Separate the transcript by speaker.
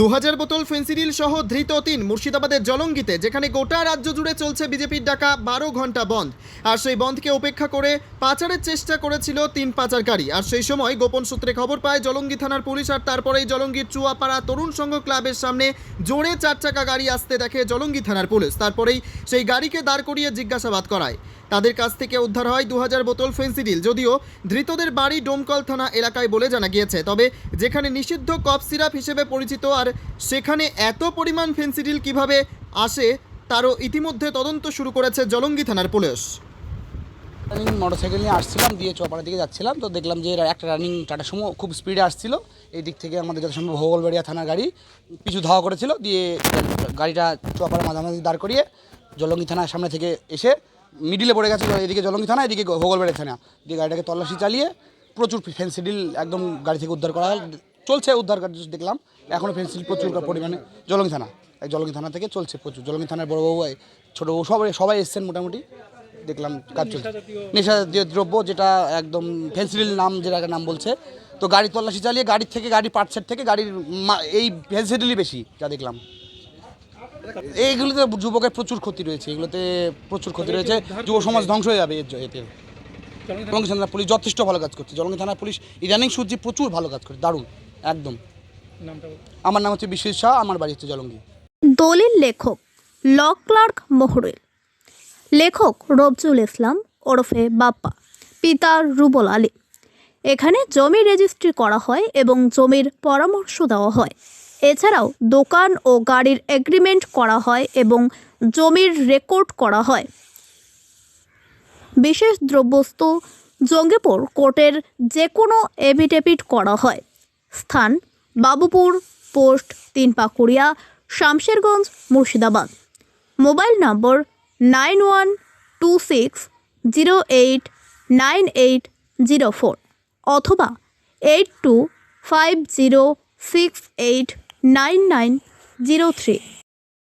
Speaker 1: দু হাজার বোতল ফেন্সিডিল সহ ধৃত তিন মুর্শিদাবাদের জলঙ্গিতে, যেখানে গোটা রাজ্য জুড়ে চলছে বিজেপির ডাকা বারো ঘণ্টা বন্ধ। আর সেই বন্ধকে উপেক্ষা করে পাচারের চেষ্টা করেছিল তিন পাচারকারী। আর সেই সময় গোপন সূত্রে খবর পায়, জলঙ্গি থানার পুলিশ আর তারপরেই জলঙ্গির চুয়াপাড়া তরুণ সংঘ ক্লাবের সামনে জোরে চার চাকা গাড়ি আসতে দেখে জলঙ্গি থানার পুলিশ। তারপরেই সেই গাড়িকে দাঁড় করিয়ে জিজ্ঞাসাবাদ করায়। তাদের কাছ থেকে উদ্ধার হয় দু হাজার বোতল ফেন্সিডিল, যদিও ধৃতদের বাড়ি ডোমকল থানা এলাকায় বলে জানা গিয়েছে। তবে যেখানে নিষিদ্ধ কফ সিরাপ হিসেবে পরিচিত আর সেখানে এত পরিমাণ ফেন্সিডিল কীভাবে আসে, তারও ইতিমধ্যে তদন্ত শুরু করেছে জলঙ্গি থানার পুলিশ।
Speaker 2: রানিং মোটরসাইকেল নিয়ে আসছিলাম, দিয়ে চপাড়ার দিকে যাচ্ছিলাম, তো দেখলাম যে একটা রানিং টাটা সুমো খুব স্পিডে আসছিল। এই দিক থেকে আমাদের যত সম্ভব ভোগলবাড়িয়া থানার গাড়ি পিছু ধাওয়া করেছিল, দিয়ে গাড়িটা চপাড়া মাঝামাঝি দাঁড় করিয়ে জলঙ্গি থানার সামনে থেকে এসে মিডিলে পড়ে গেছে এদিকে জলঙ্গি থানা, এদিকে ভোগলবাড়িয়া থানা। দিয়ে গাড়িটাকে তল্লাশি চালিয়ে প্রচুর ফেন্সিডিল একদম গাড়ি থেকে উদ্ধার করা। চলছে উদ্ধার কার্য দেখলাম। এখনও ফেন্সিডিল প্রচুর পরিমাণে জলঙ্গি থানা। এই জলঙ্গি থানা থেকে চলছে প্রচুর। জলঙ্গি থানার বড়বাবু ছোটোবাবু সবাই সবাই এসছেন মোটামুটি। দেখলাম কাজ চলছে। নেশা জাতীয় দ্রব্য যেটা একদম ফেন্সিডিল নাম যেটাকে নাম বলছে, তো গাড়ি তল্লাশি চালিয়ে গাড়ির থেকে গাড়ির পার্টসের থেকে গাড়ির এই ফেন্সিডিলই বেশি, যা দেখলাম। এইগুলোতে যুবকের প্রচুর ক্ষতি রয়েছে। এগুলোতে প্রচুর ক্ষতি রয়েছে। যুব সমাজ ধ্বংস হয়ে যাবে এতে। জলঙ্গি থানার পুলিশ যথেষ্ট ভালো কাজ করছে। জলঙ্গি থানার পুলিশ ইদানিং সূর্যি প্রচুর ভালো কাজ করছে দারুণ। একদম। আমার নাম হচ্ছে বিশ্বজিৎ শাহ আমার বাড়ি হচ্ছে জলঙ্গি।
Speaker 3: দলিল লেখক ল ক্লার্ক মহরুল লেখক রবজুল ইসলাম ওরফে বাপ্পা পিতা রুবল আলী। এখানে জমি রেজিস্ট্রি করা হয় এবং জমির পরামর্শ দেওয়া হয়। এছাড়াও দোকান ও গাড়ির এগ্রিমেন্ট করা হয় এবং জমির রেকর্ড করা হয়। বিশেষ দ্রব্যস্ত জঙ্গিপুর কোর্টের যে কোনো এভিডেভিট করা হয়। স্থান বাবুপুর, পোস্ট তিন Pakuria Shamsherganj, Murshidabad. Mobile number nine one two six zero eight nine eight zero four অথবা eight two five zero six eight nine nine zero three.